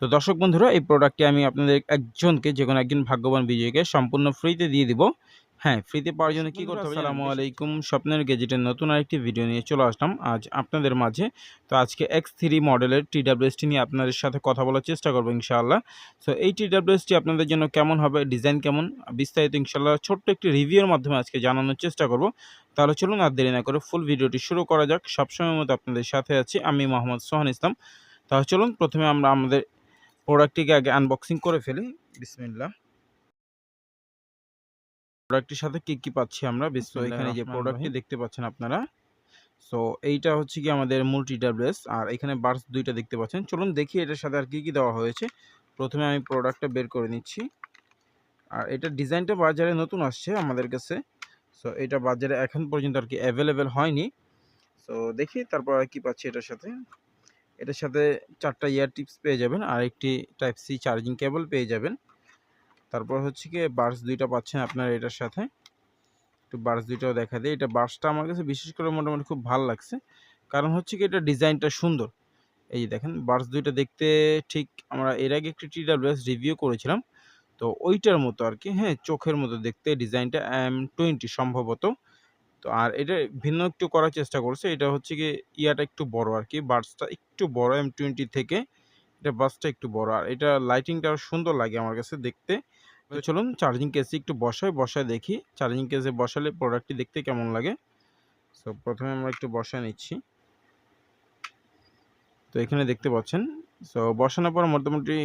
তো দর্শক বন্ধুরা এই প্রোডাক্টটি আমি আপনাদের একজনকে যে কোনো একজন ভাগ্যবান বিজয়ীকে সম্পূর্ণ ফ্রিতে দিয়ে দিব। হ্যাঁ ফ্রিতে পাওয়ার জন্য কি করতে হবে? আসসালামু আলাইকুম। স্বপ্নের গেজেটের নতুন আরেকটি ভিডিও নিয়ে চলে আসলাম আজ আপনাদের মাঝে। তো আজকে এক্স থ্রি মডেলের টি ডাব্লিউএসটি নিয়ে আপনাদের সাথে কথা বলার চেষ্টা করব ইনশাআল্লাহ। সো এই টি ডাব্লিউএসটি আপনাদের জন্য কেমন হবে? ডিজাইন কেমন? বিস্তারিত ইনশাআল্লাহ ছোট্ট একটি রিভিউর মাধ্যমে আজকে জানানোর চেষ্টা করব। তাহলে চলুন আর দেরি না করে ফুল ভিডিওটি শুরু করা যাক। সবসময় মতো আপনাদের সাথে আছি আমি মোহাম্মদ সোহান ইসলাম। তাহলে চলুন প্রথমে আমরা আমাদের প্রোডাক্টটিকে আগে আনবক্সিং করে ফেলি। বিসমিল্লাহ। প্রোডাক্টটির সাথে কি কি পাচ্ছি আমরা? বিশ্ব এখানে যে প্রোডাক্টটি দেখতে পাচ্ছেন আপনারা। সো এইটা হচ্ছে কি আমাদের মুলটি ডাব্লিউএস আর এখানে বার্স দুইটা দেখতে পাচ্ছেন। চলুন দেখি এটার সাথে আর কি কি দেওয়া হয়েছে। প্রথমে আমি প্রোডাক্টটা বের করে নিচ্ছি। আর এটা ডিজাইনটা বাজারে নতুন আসছে আমাদের কাছে। সো এটা বাজারে এখন পর্যন্ত আর কি অ্যাভেলেবেল হয়নি। সো দেখি তারপর আর কি পাচ্ছি এটার সাথে। এটার সাথে চারটা ইয়ার টিপস পেয়ে যাবেন, আর একটি টাইপ সি চার্জিং কেবল পেয়ে যাবেন। তারপর হচ্ছে কি, বার্স দুইটা পাচ্ছেন আপনার এটার সাথে। একটু বার্স দুইটাও দেখা দেয় এটা বার্সটা আমার কাছে বিশেষ করে মোটামুটি খুব ভালো লাগছে। কারণ হচ্ছে কি, এটা ডিজাইনটা সুন্দর। এই যে দেখেন, বার্স দুইটা দেখতে ঠিক আমরা এর আগে একটি টি ডাব্লিউএস রিভিউ করেছিলাম। তো ওইটার মতো আর কি হ্যাঁ চোখের মতো দেখতে ডিজাইনটা এম টোয়েন্টি সম্ভবত। তো আর এটা ভিন্ন একটু করার চেষ্টা করছে। এটা হচ্ছে কি ইয়াটা একটু বড় আর কি বার্সটা একটু বড় এম টোয়েন্টি থেকে এটা বাসটা একটু বড়। আর এটা লাইটিংটা সুন্দর লাগে আমার কাছে দেখতে। চলুন চার্জিং কেসে একটু বসাই বসায় দেখি। চার্জিং কেসে বসালে প্রোডাক্টটি দেখতে কেমন লাগে? সো প্রথমে আমরা একটু বসায় নিচ্ছি। তো এখানে দেখতে পাচ্ছেন। সো বসানোর পর মোটামুটি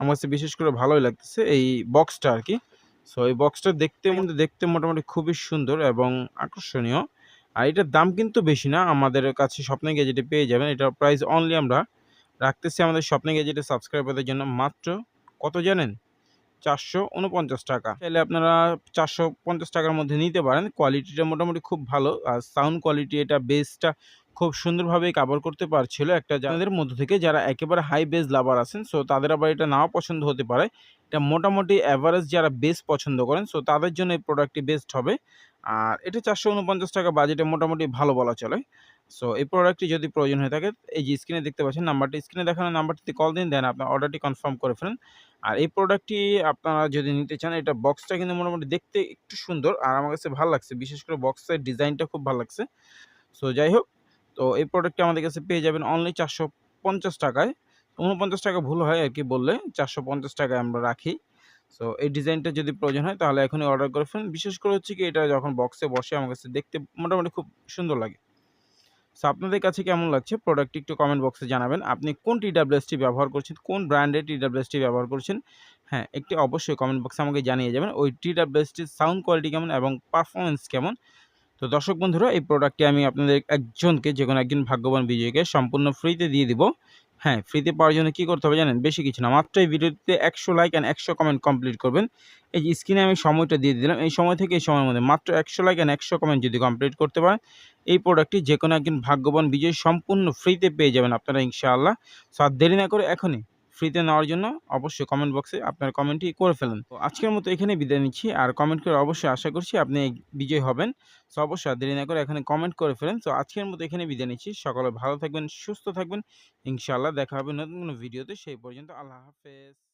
আমার কাছে বিশেষ করে ভালোই লাগতেছে এই বক্সটা আর কি। সো এই বক্সটা দেখতে মধ্যে দেখতে মোটামুটি খুবই সুন্দর এবং আকর্ষণীয়। আর এটার দাম কিন্তু বেশি না আমাদের কাছে স্বপ্নে গেজেটে পেয়ে যাবেন। এটা প্রাইস অনলি আমরা রাখতেছি আমাদের স্বপ্নে গেজেটে সাবস্ক্রাইবারদের জন্য মাত্র কত জানেন? চারশো উনপঞ্চাশ টাকা। তাহলে আপনারা চারশো পঞ্চাশ টাকার মধ্যে নিতে পারেন। কোয়ালিটিটা মোটামুটি খুব ভালো। আর সাউন্ড কোয়ালিটি এটা বেসটা খুব সুন্দরভাবে কাভার করতে পারছিল একটা যাদের মধ্য থেকে যারা একেবারে হাই বেস লাভার আছেন সো তাদের আবার এটা নাও পছন্দ হতে পারে। এটা মোটামুটি অ্যাভারেজ যারা বেস পছন্দ করেন সো তাদের জন্য এই প্রোডাক্টটি বেস্ট হবে। আর এটা চারশো উনপঞ্চাশ টাকা বাজেটে মোটামুটি ভালো বলা চলে। সো এই প্রোডাক্টটি যদি প্রয়োজন হয়ে থাকে, এই যে স্ক্রিনে দেখতে পাচ্ছেন নাম্বারটি স্ক্রিনে দেখানো নাম্বারটিতে কল দিন দেন আপনার অর্ডারটি কনফার্ম করে ফেলেন। আর এই প্রোডাক্টটি আপনারা যদি নিতে চান, এটা বক্সটা কিন্তু মোটামুটি দেখতে একটু সুন্দর, আর আমার কাছে ভালো লাগছে। বিশেষ করে বক্সের ডিজাইনটা খুব ভালো লাগছে। সো যাই হোক তো এই প্রোডাক্টটি আমাদের কাছে পেয়ে যাবেন অনলি চারশো পঞ্চাশ টাকায়। উনপঞ্চাশ টাকা ভুল হয় আর কি বললে, চারশো পঞ্চাশ টাকায় আমরা রাখি। সো এই ডিজাইনটা যদি প্রয়োজন হয় তাহলে এখনই অর্ডার করে ফেলেন। বিশেষ করে হচ্ছে কি এটা যখন বক্সে বসে আমার কাছে দেখতে মোটামুটি খুব সুন্দর লাগে। সো আপনাদের কাছে কেমন লাগছে? প্রোডাক্টটি একটু কমেন্ট বক্সে জানাবেন। আপনি কোন টি ডাব্লিউএসটি ব্যবহার করছেন? কোন ব্র্যান্ডের টি ডাব্লিউএসটি ব্যবহার করছেন? হ্যাঁ একটি অবশ্যই কমেন্ট বক্সে আমাকে জানিয়ে যাবেন। ওই টি ডাব্লিউএসটির সাউন্ড কোয়ালিটি কেমন এবং পারফরমেন্স কেমন? তো দর্শক বন্ধুরা, এই প্রোডাক্টটি আমি আপনাদের একজনকে, যে কোনো একজন ভাগ্যবান বিজয়ীকে সম্পূর্ণ ফ্রিতে দিয়ে দিব। হ্যাঁ ফ্রিতে পাওয়ার জন্য কী করতে হবে জানেন? বেশি কিছু না, মাত্র এই ভিডিওতে একশো লাইক অ্যান্ড একশো কমেন্ট কমপ্লিট করবেন। এই যে স্ক্রিনে আমি সময়টা দিয়ে দিলাম, এই সময় থেকে এই সময়ের মধ্যে মাত্র একশো লাইক অ্যান্ড একশো কমেন্ট যদি কমপ্লিট করতে পারেন, এই প্রোডাক্টটি যে কোনো একজন ভাগ্যবান বিজয়ী সম্পূর্ণ ফ্রিতে পেয়ে যাবেন আপনারা, ইনশাআল্লাহ। সো আর দেরি না করে এখনই ফ্রিতে নেওয়ার জন্য অবশ্যই কমেন্ট বক্সে আপনার কমেন্টটি করে ফেলেন। তো আজকের মতো এখানে বিদায় নিচ্ছি, আর কমেন্ট করে অবশ্যই আশা করছি আপনি বিজয় হবেন। সো অবশ্যই দেরি না করে এখানে কমেন্ট করে ফেলেন। তো আজকের মতো এখানে বিদায় নিচ্ছি। সকলে ভালো থাকবেন, সুস্থ থাকবেন। ইনশাআল্লাহ দেখা হবে নতুন কোনো ভিডিওতে সেই পর্যন্ত আল্লাহ হাফেজ।